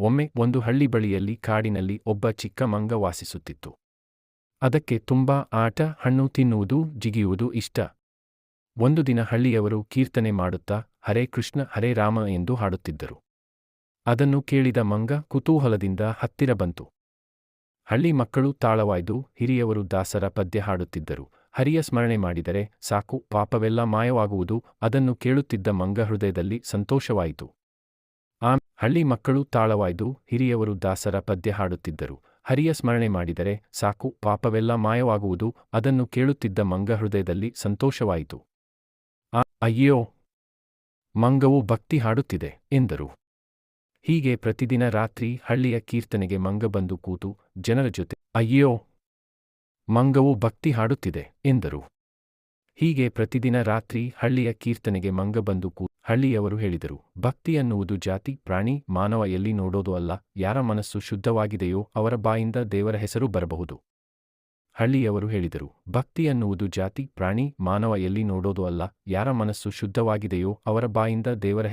ಒಮ್ಮೆ ಒಂದು ಹಳ್ಳಿ ಬಳಿಯಲ್ಲಿ ಕಾಡಿನಲ್ಲಿ ಒಬ್ಬ ಚಿಕ್ಕ ಮಂಗ ವಾಸಿಸುತ್ತಿತ್ತು. ಅದಕ್ಕೆ ತುಂಬಾ ಆಟ, ಹಣ್ಣು ತಿನ್ನುವುದು, ಜಿಗಿಯುವುದು ಇಷ್ಟ. ಒಂದು ದಿನ ಹಳ್ಳಿಯವರು ಕೀರ್ತನೆ ಮಾಡುತ್ತಾ, ಹರೇ ಕೃಷ್ಣ, ಹರೇ ರಾಮ ಎಂದು ಹಾಡುತ್ತಿದ್ದರು. ಅದನ್ನು ಕೇಳಿದ ಮಂಗ ಕುತೂಹಲದಿಂದ ಹತ್ತಿರ ಬಂತು. ಹಳ್ಳಿ ಮಕ್ಕಳು ತಾಳವಾಯ್ದು ಹಿರಿಯವರು ದಾಸರ ಪದ್ಯ ಹಾಡುತ್ತಿದ್ದರು. ಹರಿಯ ಸ್ಮರಣೆ ಮಾಡಿದರೆ ಸಾಕು, ಪಾಪವೆಲ್ಲ ಮಾಯವಾಗುವುದು, ಅದನ್ನು ಕೇಳುತ್ತಿದ್ದ ಮಂಗ ಹೃದಯದಲ್ಲಿ ಸಂತೋಷವಾಯಿತು. ಆ ಹಳ್ಳಿ ಮಕ್ಕಳು ತಾಳವಾಯ್ದು, ಹಿರಿಯವರು ದಾಸರ ಪದ್ಯ ಹಾಡುತ್ತಿದ್ದರು. ಹರಿಯ ಸ್ಮರಣೆ ಮಾಡಿದರೆ ಸಾಕು, ಪಾಪವೆಲ್ಲ ಮಾಯವಾಗುವುದು, ಅದನ್ನು ಕೇಳುತ್ತಿದ್ದ ಮಂಗ ಹೃದಯದಲ್ಲಿ ಸಂತೋಷವಾಯಿತು. ಆ ಅಯ್ಯೋ! ಮಂಗವು ಭಕ್ತಿ ಹಾಡುತ್ತಿದೆ, ಎಂದರು. ಹೀಗೆ ಪ್ರತಿದಿನ ರಾತ್ರಿ ಹಳ್ಳಿಯ ಕೀರ್ತನೆಗೆ ಮಂಗ ಬಂದು ಕೂತು ಜನರ ಜೊತೆ, ಅಯ್ಯೋ! ಮಂಗವು ಭಕ್ತಿ ಹಾಡುತ್ತಿದೆ, ಎಂದರು. ಹೀಗೆ ಪ್ರತಿದಿನ ರಾತ್ರಿ ಹಳ್ಳಿಯ ಕೀರ್ತನೆಗೆ ಮಂಗ ಬಂದು ಕೂ, ಹಳ್ಳಿಯವರು ಹೇಳಿದರು, ಭಕ್ತಿ ಅನ್ನುವುದು ಜಾತಿ, ಪ್ರಾಣಿ, ಮಾನವ ಎಲ್ಲಿ ನೋಡೋದು ಅಲ್ಲ, ಯಾರ ಮನಸ್ಸು ಶುದ್ಧವಾಗಿದೆಯೋ ಅವರ ಬಾಯಿಂದ ದೇವರ ಹೆಸರು ಬರಬಹುದು. ಹಳ್ಳಿಯವರು ಹೇಳಿದರು, ಭಕ್ತಿ ಅನ್ನುವುದು ಜಾತಿ, ಪ್ರಾಣಿ, ಮಾನವ ಎಲ್ಲಿ ನೋಡೋದು ಅಲ್ಲ, ಯಾರ ಮನಸ್ಸು ಶುದ್ಧವಾಗಿದೆಯೋ ಅವರ ಬಾಯಿಂದ ದೇವರ